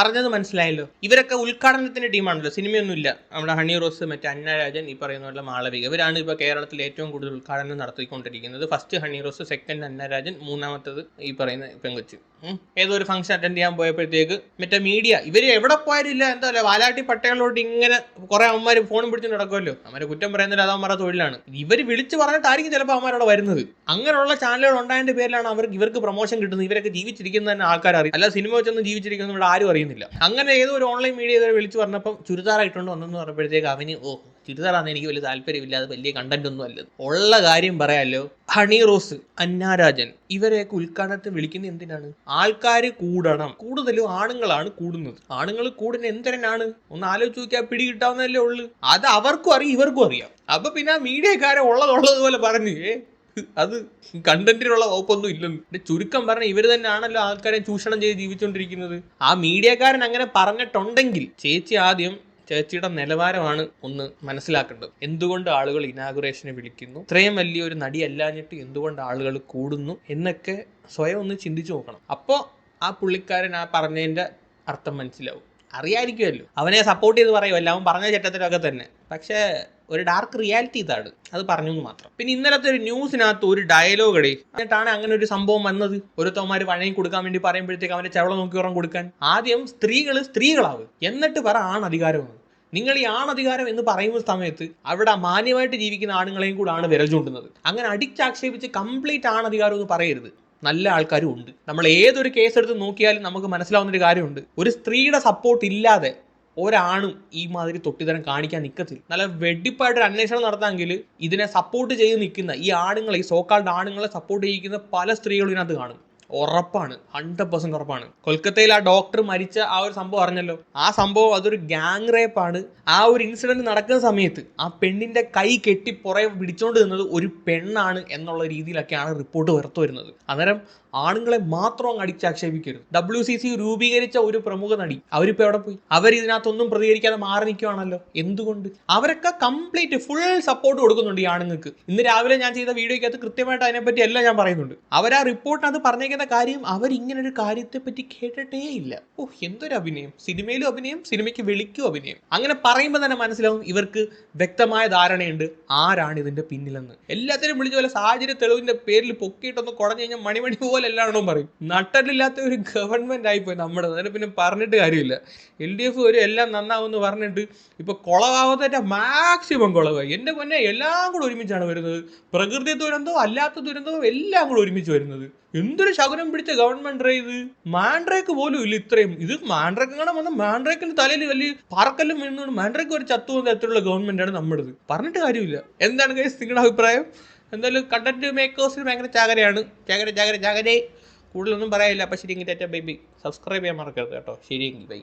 പറഞ്ഞത് മനസ്സിലായല്ലോ. ഇവരൊക്കെ ഉദ്ഘാടനത്തിന്റെ ടീമാണല്ലോ സിനിമയൊന്നുമില്ല. നമ്മുടെ ഹണി റോസ് മറ്റേ അന്നരാജൻ ഈ പറയുന്ന പോലെ മാളവിക. ഇവരാണ് ഇപ്പോൾ കേരളത്തിൽ ഏറ്റവും കൂടുതൽ ഉദ്ഘാടനം നടത്തിക്കൊണ്ടിരിക്കുന്നത്. First honey rose second Annarajan മൂന്നാമത്തത് ഈ പറയുന്ന പെങ്കൊച്ച്. ഏതോ ഒരു ഫംഗ്ഷൻ അറ്റൻഡ് ചെയ്യാൻ പോയപ്പോഴത്തേക്ക് മറ്റേ മീഡിയ ഇവർ എവിടെ പോയാലും ഇല്ല. എന്താ പറയുക വാലാട്ടി പട്ടയങ്ങളോട്ട് ഇങ്ങനെ കുറെ അമ്മമാർ ഫോണും പിടിച്ച് നടക്കുമല്ലോ അവരെ കുറ്റം പറയുന്നില്ല അത് അമ്മമാരുടെ തൊഴിലാണ്. ഇവർ വിളിച്ച് പറഞ്ഞിട്ടായിരിക്കും ചിലപ്പോൾ അമ്മമാരോട് വരുന്നത്. അങ്ങനെയുള്ള ചാനലുകൾ ഉണ്ടായതിന്റെ പേരിലാണ് അവർക്ക് ഇവർക്ക് പ്രൊമോഷൻ കിട്ടുന്നത്. ഇവരൊക്കെ ജീവിച്ചിരിക്കുന്ന തന്നെ ആൾക്കാർ അറിയും അല്ല സിനിമ വെച്ചൊന്നും ജീവിച്ചിരിക്കുന്ന ഇവിടെ ആരും അറിയുന്നില്ല. അങ്ങനെ ഏതോ ഒരു ഓൺലൈൻ മീഡിയ ഇവരെ വിളിച്ച് പറഞ്ഞപ്പം ചുരിദാറായിട്ടുണ്ട് വന്നെന്ന് പറഞ്ഞപ്പോഴത്തേക്ക് അവന് ഓ ചുരിദാറാന്ന് എനിക്ക് വലിയ താല്പര്യമില്ല അത് വലിയ കണ്ടന്റ് ഒന്നും അല്ല. ഉള്ള കാര്യം പറയാലോ. ഹണി റോസ് അന്നാരാജൻ ഇവരെയൊക്കെ ഉദ്ഘാടനത്തിന് വിളിക്കുന്നത് എന്തിനാണ്? ആൾക്കാർ കൂടണം. കൂടുതലും ആണുങ്ങളാണ് കൂടുന്നത്. ആണുങ്ങൾ കൂടുന്ന എന്തരനാണ് ഒന്ന് ആലോചിച്ച് നോക്കിയാൽ പിടി കിട്ടാവുന്നല്ലേ ഉള്ളു. അത് അവർക്കും അറിയാം ഇവർക്കും അറിയാം. അപ്പൊ പിന്നെ ആ മീഡിയക്കാരെ ഉള്ളതുള്ളതുപോലെ പറഞ്ഞു അത് കണ്ടന്റിനുള്ള വകുപ്പൊന്നും ഇല്ലെന്ന്. ചുരുക്കം പറഞ്ഞ ഇവർ തന്നെയാണല്ലോ ആൾക്കാരെ ചൂഷണം ചെയ്ത് ജീവിച്ചുകൊണ്ടിരിക്കുന്നത് ആ മീഡിയക്കാരൻ അങ്ങനെ പറഞ്ഞിട്ടുണ്ടെങ്കിൽ ചേച്ചി ആദ്യം ചേച്ചിയുടെ നിലവാരമാണ് ഒന്ന് മനസ്സിലാക്കേണ്ടത്. എന്തുകൊണ്ട് ആളുകൾ ഇനാഗുറേഷനെ വിളിക്കുന്നു? ഇത്രയും വലിയൊരു നടി അല്ലാഞ്ഞിട്ട് എന്തുകൊണ്ട് ആളുകൾ കൂടുന്നു? എന്നൊക്കെ സ്വയം ഒന്ന് ചിന്തിച്ചു നോക്കണം. അപ്പോൾ ആ പുള്ളിക്കാരൻ ആ പറഞ്ഞതിന്റെ അർത്ഥം മനസ്സിലാവും. അറിയായിരിക്കുമല്ലോ അവനെ സപ്പോർട്ട് ചെയ്ത് പറയുമല്ലോ അവൻ പറഞ്ഞ ചട്ടത്തിലൊക്കെ തന്നെ. പക്ഷേ ഒരു ഡാർക്ക് റിയാലിറ്റി ഇതാണ്. അത് പറഞ്ഞു എന്ന് മാത്രം. പിന്നെ ഇന്നലത്തെ ഒരു ന്യൂസിനകത്ത് ഒരു ഡയലോഗ് ഇടേ എന്നിട്ടാണ് അങ്ങനെ ഒരു സംഭവം വന്നത്. ഒരുത്തവന്മാർ വഴങ്ങി കൊടുക്കാൻ വേണ്ടി പറയുമ്പോഴത്തേക്ക് അവന്റെ ചവള നോക്കി ഉറം കൊടുക്കാൻ. ആദ്യം സ്ത്രീകൾ സ്ത്രീകളാവും. എന്നിട്ട് പറ ആണധികാരമാണ് നിങ്ങൾ ഈ ആണധികാരം എന്ന് പറയുന്ന സമയത്ത് അവിടെ മാന്യമായിട്ട് ജീവിക്കുന്ന ആണുങ്ങളെയും കൂടാണ് വിരൽ ചൂണ്ടുന്നത്. അങ്ങനെ അടിച്ചാക്ഷേപിച്ച് കംപ്ലീറ്റ് ആണധികാരം എന്ന് പറയരുത്. നല്ല ആൾക്കാരും ഉണ്ട്. നമ്മൾ ഏതൊരു കേസ് എടുത്ത് നോക്കിയാലും നമുക്ക് മനസ്സിലാവുന്ന ഒരു കാര്യമുണ്ട്. ഒരു സ്ത്രീയുടെ സപ്പോർട്ട് ഇല്ലാതെ ഒരാണും ഈ മാതിരി തൊട്ടിത്തരം കാണിക്കാൻ നിൽക്കത്തില്ല നല്ല വെടിപ്പായിട്ട് ഒരു അന്വേഷണം നടത്താമെങ്കിൽ ഇതിനെ സപ്പോർട്ട് ചെയ്ത് നിൽക്കുന്ന ഈ ആണുങ്ങളെ ഈ സോക്കാൾഡ് ആണുങ്ങളെ സപ്പോർട്ട് ചെയ്യിക്കുന്ന പല സ്ത്രീകളും ഇതിനകത്ത് കാണും. ഉറപ്പാണ്. ഹൺഡ്രഡ് പെർസെന്റ് ഉറപ്പാണ്. കൊൽക്കത്തയിൽ ആ ഡോക്ടർ മരിച്ച ആ ഒരു സംഭവം അറിഞ്ഞല്ലോ? ആ സംഭവം അതൊരു ഗ്യാങ് ആണ്. ആ ഒരു ഇൻസിഡന്റ് നടക്കുന്ന സമയത്ത് ആ പെണ്ണിന്റെ കൈ കെട്ടി പുറകെ പിടിച്ചോണ്ട് നിന്നത് ഒരു പെണ്ണാണ് എന്നുള്ള രീതിയിലൊക്കെയാണ് റിപ്പോർട്ട് പുറത്തു വരുന്നത്. അന്നേരം ആണുങ്ങളെ മാത്രം അങ്ങ് അടിച്ചാക്ഷേപിക്കരുത്. ഡബ്ല്യു സി സി രൂപീകരിച്ച ഒരു പ്രമുഖ നടി അവരിപ്പോ എവിടെ പോയി? അവർ ഇതിനകത്തൊന്നും പ്രതികരിക്കാതെ മാറി നിൽക്കുവാണല്ലോ എന്തുകൊണ്ട്? അവരൊക്കെ കംപ്ലീറ്റ് ഫുൾ സപ്പോർട്ട് കൊടുക്കുന്നുണ്ട് ഈ ആണുങ്ങൾക്ക്. ഇന്ന് രാവിലെ ഞാൻ ചെയ്ത വീഡിയോയ്ക്കകത്ത് കൃത്യമായിട്ട് അതിനെപ്പറ്റി എല്ലാം ഞാൻ പറയുന്നുണ്ട്. അവർ ആ റിപ്പോർട്ടിനകത്ത് പറഞ്ഞേക്കുന്ന കാര്യം അവർ ഇങ്ങനെ ഒരു കാര്യത്തെ പറ്റി കേട്ടിട്ടേ ഇല്ല ഓ എന്തൊരു അഭിനയം. സിനിമയിലും അഭിനയം സിനിമയ്ക്ക് വിളിക്കും അഭിനയം. അങ്ങനെ പറയുമ്പോൾ തന്നെ മനസ്സിലാവും ഇവർക്ക് വ്യക്തമായ ധാരണയുണ്ട് ആരാണ് ഇതിന്റെ പിന്നിലെന്ന്. എല്ലാത്തിനും വിളിച്ച പോലെ സാഹചര്യ തെളിവിന്റെ പേരിൽ പൊക്കിയിട്ടൊന്ന് കുടഞ്ഞു കഴിഞ്ഞാൽ മണിമണി പോലെ എല്ലാവരും പറയും. നട്ടലില്ലാത്ത ഒരു ഗവൺമെന്റ് ആയിപ്പോയി നമ്മുടെ. അതിന് പിന്നെ പറഞ്ഞിട്ട് കാര്യമില്ല. എൽ ഡി എഫ് ഒരു എല്ലാം നന്നാവുമെന്ന് പറഞ്ഞിട്ട് ഇപ്പൊ കുളവാകത്തേറ്റ മാക്സിമം കുളവായി. എന്റെ പൊന്നെ എല്ലാം കൂടെ ഒരുമിച്ചാണ് വരുന്നത്. പ്രകൃതി ദുരന്തവും അല്ലാത്ത ദുരന്തവും എല്ലാം കൂടെ ഒരുമിച്ച് വരുന്നത്. എന്തൊരു ശകുനം പിടിച്ച ഗവൺമെന്റ് ഇത്? മാൻഡ്രേക്ക് പോലും ഇല്ല ഇത്രയും. ഇത് മാൻഡ്രേക്ക് കാണാൻ വന്ന മാൻഡ്രേക്കിന്റെ തലയിൽ വലിയ പറക്കലും വീണുകൊണ്ട് മാൻഡ്രേക്ക് ഒരു ചത്തു പോകുന്ന തരത്തിലുള്ള ഗവൺമെന്റാണ് നമ്മുടേത്. പറഞ്ഞിട്ട് കാര്യമില്ല. എന്താണ് കൈസ് നിങ്ങളുടെ അഭിപ്രായം? എന്തായാലും കണ്ടന്റ് മേക്കേഴ്സിന് ഭയങ്കര ചാകരയാണ്. ചാകര ചാകര ചാകരേ. കൂടുതലൊന്നും പറയാനില്ല. അപ്പം ശരി എങ്കിൽ ബൈ ബൈ സബ്സ്ക്രൈബ് ചെയ്യാൻ മറക്കരുത് കേട്ടോ. ശരിയെങ്കിൽ ബൈ